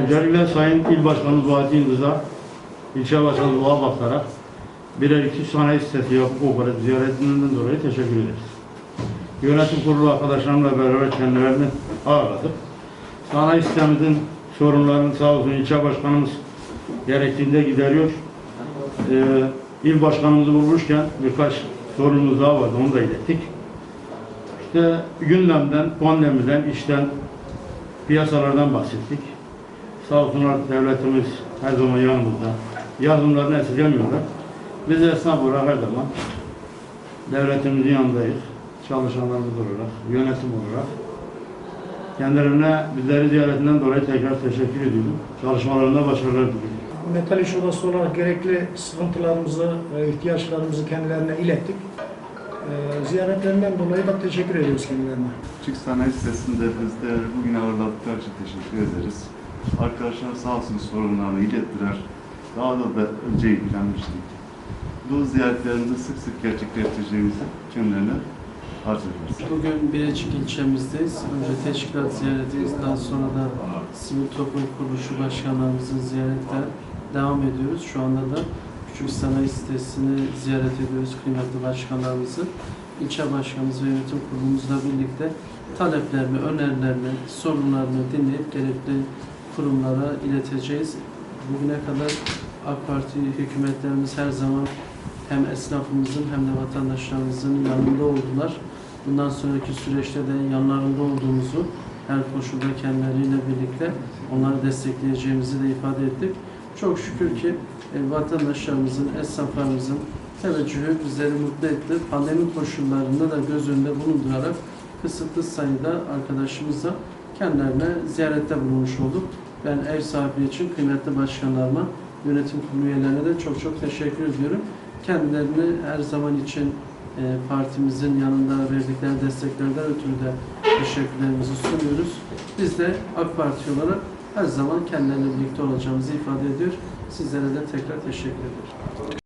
Öncelikle Sayın İl Başkanımız Fatih Yıldız'a, ilçe başkanı Doğa Baklar'a birer iki sanayi sitesi yapıp kooperatif ziyaretinden dolayı teşekkür ederiz. Yönetim kurulu arkadaşlarımla beraber kendilerini ağırladık. Sanayi sitemizin sorunlarını sağ olsun ilçe başkanımız gerektiğinde gideriyor. Ee, il başkanımızı bulmuşken birkaç sorunumuz daha vardı, onu da ilettik. İşte gündemden, pandemiden, işten, piyasalardan bahsettik. Sağ olsunlar devletimiz her zaman yanımızda. Yardımlarını esirgemiyorlar. Biz de esnaf olarak her zaman devletimizin yanındayız. Çalışanlarımız olarak, yönetim olarak. Kendilerine bizleri ziyaretinden dolayı tekrar teşekkür ediyorum. Çalışmalarında başarılar diliyorum. Metal iş odası olarak gerekli sıkıntılarımızı, ihtiyaçlarımızı kendilerine ilettik. E, Ziyaretlerinden dolayı da teşekkür ediyoruz kendilerine. Küçük Sanayi sitesinde bizleri bugün ağırladıkları için teşekkür ederiz. Arkadaşlar sağ olsun sorunlarını ilettiler. Daha da, da önce ilgilenmiştik. Bu ziyaretlerimizi sık sık gerçekleştireceğimizi kendilerine arz ediyoruz. Bugün Birecik ilçemizdeyiz. Önce teşkilat ziyaretiyiz. Daha sonra da sivil toplum kuruluşu başkanlarımızın ziyaretle devam ediyoruz. Şu anda da Küçük Sanayi sitesini ziyaret ediyoruz kıymetli başkanlarımızı. İlçe başkanımız ve yönetim kurulumuzla birlikte taleplerini, önerilerini, sorunlarını dinleyip gerekli kurumlara ileteceğiz. Bugüne kadar AK Parti hükümetlerimiz her zaman hem esnafımızın hem de vatandaşlarımızın yanında oldular. Bundan sonraki süreçte de yanlarında olduğumuzu her koşulda kendileriyle birlikte onları destekleyeceğimizi de ifade ettik. Çok şükür ki e, vatandaşlarımızın, esnaflarımızın teveccühü bizleri mutlu etti. Pandemi koşullarında da göz önünde bulundurarak kısıtlı sayıda arkadaşımızla kendilerine ziyarette bulunmuş olduk. Ben ev sahibi için kıymetli başkanlarıma, yönetim kurulu üyelerine de çok çok teşekkür ediyorum. Kendilerini her zaman için e, partimizin yanında verdikleri desteklerden ötürü de teşekkürlerimizi sunuyoruz. Biz de AK Parti olarak her zaman kendileriyle birlikte olacağımızı ifade ediyor. Sizlere de tekrar teşekkür ediyorum.